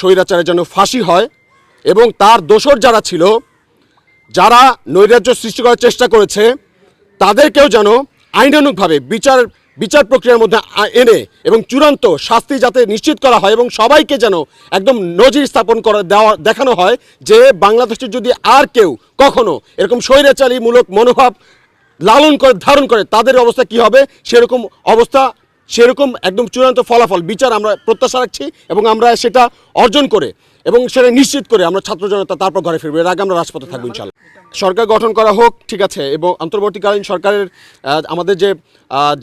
স্বৈরাচারের যেন ফাঁসি হয় এবং তার দোসর যারা ছিল, যারা নৈরাজ্য সৃষ্টি করার চেষ্টা করেছে, তাদেরকেও যেন আইনানুগভাবে বিচার বিচার প্রক্রিয়ার মধ্যে এনে এবং চূড়ান্ত শাস্তি যাতে নিশ্চিত করা হয় এবং সবাইকে যেন একদম নজির স্থাপন করা, দেওয়া, দেখানো হয় যে বাংলাদেশের যদি আর কেউ কখনো এরকম স্বৈরাচারীমূলক মনোভাব লালন করে, ধারণ করে, তাদের অবস্থা কি হবে? সেরকম অবস্থা সেরকম একদম চূড়ান্ত ফলাফল, বিচার আমরা প্রত্যাশা রাখছি এবং আমরা সেটা অর্জন করে এবং সেটা নিশ্চিত করে আমরা ছাত্র জনতা তারপর ঘরে ফিরবো। এর আগে আমরা রাজপথে থাকব ইনশাল্লাহ সরকার গঠন করা হোক, ঠিক আছে, এবং অন্তর্বর্তীকালীন সরকারের আমাদের যে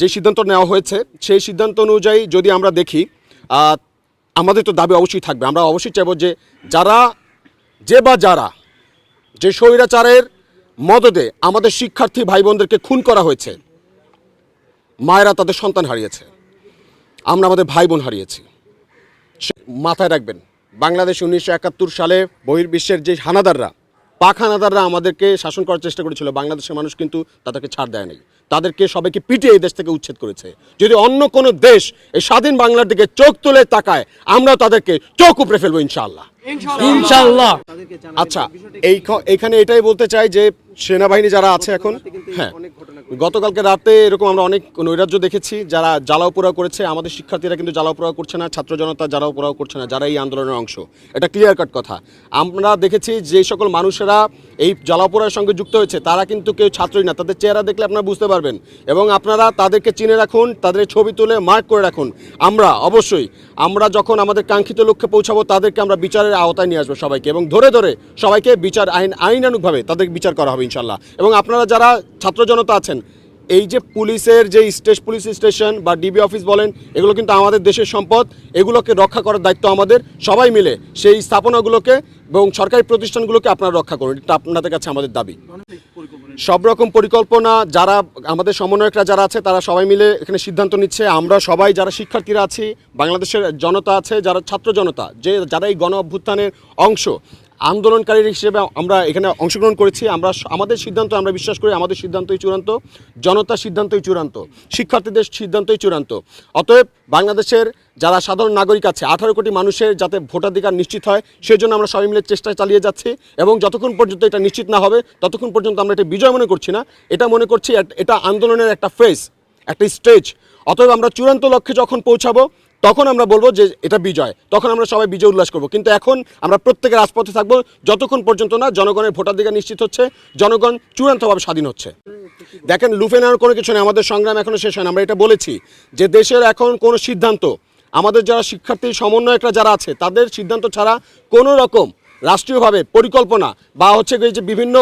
যে সিদ্ধান্ত নেওয়া হয়েছে, সেই সিদ্ধান্ত অনুযায়ী যদি আমরা দেখি আমাদের তো দাবি অবশ্যই থাকবে। আমরা অবশ্যই চাইব যে যারা, যে বা যারা, যে স্বৈরাচারের মদদে আমাদের শিক্ষার্থী ভাই বোনদেরকে খুন করা হয়েছে, মায়েরা তাদের সন্তান হারিয়েছে। আমরা আমাদের ভাই বোন হারিয়েছি। সে- মাথায় রাখবেন বাংলাদেশ উনিশশো একাত্তর সালে বহির্বিশ্বের যে হানাদাররা পাক হানাদাররা আমাদেরকে শাসন করার চেষ্টা করেছিল বাংলাদেশের মানুষ কিন্তু তাদেরকে ছাড় দেয় নাই তাদেরকে সবাইকে পিটিয়ে এই দেশ থেকে উচ্ছেদ করেছে। যদি অন্য কোনো দেশ এই স্বাধীন বাংলার দিকে চোখ তুলে তাকায় আমরা তাদেরকে চোখ উপড়ে ফেলব ইনশাআল্লাহ। ইনশাল্লাহ আচ্ছা এই এখানে এটাই বলতে চাই যে সেনাবাহিনী যারা আছে এখন হ্যাঁ গতকালকে রাতে এরকম আমরা অনেক নৈরাজ্য দেখেছি, যারা জ্বালাও পোড়াও করেছে, আমাদের শিক্ষার্থীরা কিন্তু জ্বালাও পোড়াও করছে না, ছাত্র জনতা জ্বালাও পোড়াও করছে না, যারা এই আন্দোলনের অংশ। এটা ক্লিয়ার কাট কথা। আমরা দেখেছি যে সকল মানুষেরা এই জ্বালাও পোড়ার সঙ্গে যুক্ত হয়েছে, তারা কিন্তু কেউ ছাত্রই না, তাদের চেহারা দেখলে আপনারা বুঝতে পারবেন। এবং আপনারা তাদেরকে চিনে রাখুন, তাদের ছবি তুলে মার্ক করে রাখুন। আমরা, অবশ্যই, আমরা যখন আমাদের কাঙ্ক্ষিত লক্ষ্যে পৌঁছাবো, তাদেরকে আমরা বিচারের আওতায় নিয়ে আসব সবাইকে। এবং ধরে ধরে সবাইকে বিচার আইন আইনানুকভাবে তাদের বিচার করা হবে ইনশাল্লাহ এবং আপনারা যারা ছাত্র জনতা আছেন এই যে পুলিশের যে স্টেশ পুলিশ স্টেশন বা ডিবি অফিস বলেন, এগুলো কিন্তু আমাদের দেশের সম্পদ, এগুলোকে রক্ষা করার দায়িত্ব আমাদের সবাই মিলে। সেই স্থাপনাগুলোকে এবং সরকারি প্রতিষ্ঠানগুলোকে আপনারা রক্ষা করুন, এটা আপনাদের কাছে আমাদের দাবি। সব রকম পরিকল্পনা, যারা আমাদের সমন্বয়করা যারা আছে, তারা সবাই মিলে এখানে সিদ্ধান্ত নিচ্ছে। আমরা সবাই যারা শিক্ষার্থীরা আছি, বাংলাদেশের জনতা আছে, যারা ছাত্র জনতা, যে যারা এই গণ অভ্যুত্থানের অংশ আন্দোলনকারী হিসেবে আমরা এখানে অংশগ্রহণ করেছি। আমরা আমাদের সিদ্ধান্ত, আমরা বিশ্বাস করি আমাদের সিদ্ধান্তই চূড়ান্ত জনতার সিদ্ধান্তই চূড়ান্ত, শিক্ষার্থীদের সিদ্ধান্তই চূড়ান্ত। অতএব বাংলাদেশের যারা সাধারণ নাগরিক আছে, আঠারো কোটি মানুষের যাতে ভোটাধিকার নিশ্চিত হয় সেই জন্য আমরা সবাই মিলে চেষ্টা চালিয়ে যাচ্ছি এবং যতক্ষণ পর্যন্ত এটা নিশ্চিত না হবে, ততক্ষণ পর্যন্ত আমরা এটা বিজয় মনে করছি না। এটা মনে করছি এট- আন্দোলনের একটা ফেজ, একটা স্টেজ। অতএব আমরা চূড়ান্ত লক্ষ্যে যখন পৌঁছাবো তখন আমরা বলব যে এটা বিজয়। তখন আমরা সবাই বিজয় উল্লাস করব। কিন্তু এখন আমরা প্রত্যেকের রাজপথে থাকব, যতক্ষণ পর্যন্ত না জনগণের ভোটাধিকার নিশ্চিত হচ্ছে, জনগণ চূড়ান্তভাবে স্বাধীন হচ্ছে। দেখেন লুফে নেওয়ার কোনো কিছু নেই, আমাদের সংগ্রাম এখনও শেষ হয়। আমরা এটা বলেছি যে দেশের এখন কোনো সিদ্ধান্ত, আমাদের যারা শিক্ষার্থী, সমন্বয়করা যারা আছে, তাদের সিদ্ধান্ত ছাড়া কোনো রকম রাষ্ট্রীয়ভাবে পরিকল্পনা বা হচ্ছে যে বিভিন্ন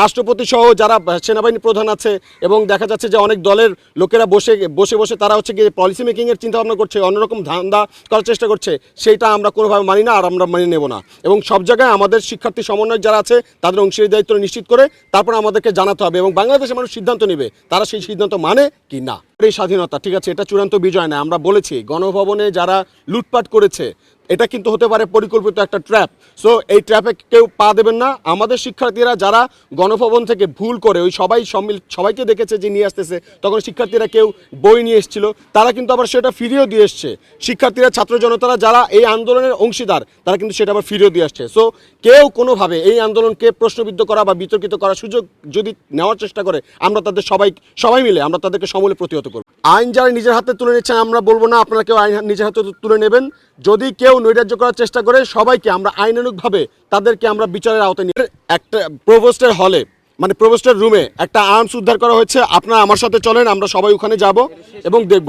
রাষ্ট্রপতি সহ যারা সেনাবাহিনী প্রধান আছে এবং দেখা যাচ্ছে যে অনেক দলের লোকেরা বসে বসে বসে তারা হচ্ছে গিয়ে পলিসি মেকিংয়ের চিন্তাভাবনা করছে, অন্যরকম ধান্দা করার চেষ্টা করছে সেইটা আমরা কোনোভাবে মানি না আর আমরা মানি নেব না। এবং সব জায়গায় আমাদের শিক্ষার্থী সমন্বয়ক যারা আছে, তাদের অংশীদার দায়িত্ব নিশ্চিত করে তারপর আমাদেরকে জানাতে হবে এবং বাংলাদেশের মানুষ সিদ্ধান্ত নেবে তারা সেই সিদ্ধান্ত মানে কি না। এই স্বাধীনতা, ঠিক আছে? এটা চূড়ান্ত বিজয় না আমরা বলেছি, গণভবনে যারা লুটপাট করেছে, এটা কিন্তু হতে পারে পরিকল্পিত একটা ট্র্যাপ। সো এই ট্র্যাপে কেউ পা দেবেন না। আমাদের শিক্ষার্থীরা যারা গণভবন থেকে ভুল করে, ওই সবাই সম্মিল, সবাইকে দেখেছে যে নিয়ে আসতেছে, তখন শিক্ষার্থীরা কেউ বই নিয়ে এসেছিল। তারা কিন্তু আবার সেটা ফিরিয়েও দিয়ে এসছে। শিক্ষার্থীরা, ছাত্র জনতারা যারা এই আন্দোলনের অংশীদার, তারা কিন্তু সেটা আবার ফিরিয়েও দিয়ে আসছে। সো কেউ কোনোভাবে এই আন্দোলনকে প্রশ্নবিদ্ধ করা বা বিতর্কিত করার সুযোগ যদি নেওয়ার চেষ্টা করে, আমরা তাদের সবাই সবাই মিলে আমরা তাদেরকে সমূলে প্রতিহত করব। আইন যারা নিজের হাতে তুলে নিচ্ছেন, আমরা বলব না, আপনারা কেউ আইন নিজের হাতে তুলে নেবেন। যদি কেউ নৈরাজ্য করার চেষ্টা করে, সবাইকে আমরা আইনানুগভাবে তাদেরকে আমরা বিচারের আওতায় নিয়ে একটা প্রভোস্টের হলে মানে প্রভোস্টের রুমে একটা আর্মস উদ্ধার করা হয়েছে। আপনারা আমার সাথে চলেন, আমরা সবাই ওখানে যাব এবং দেখব।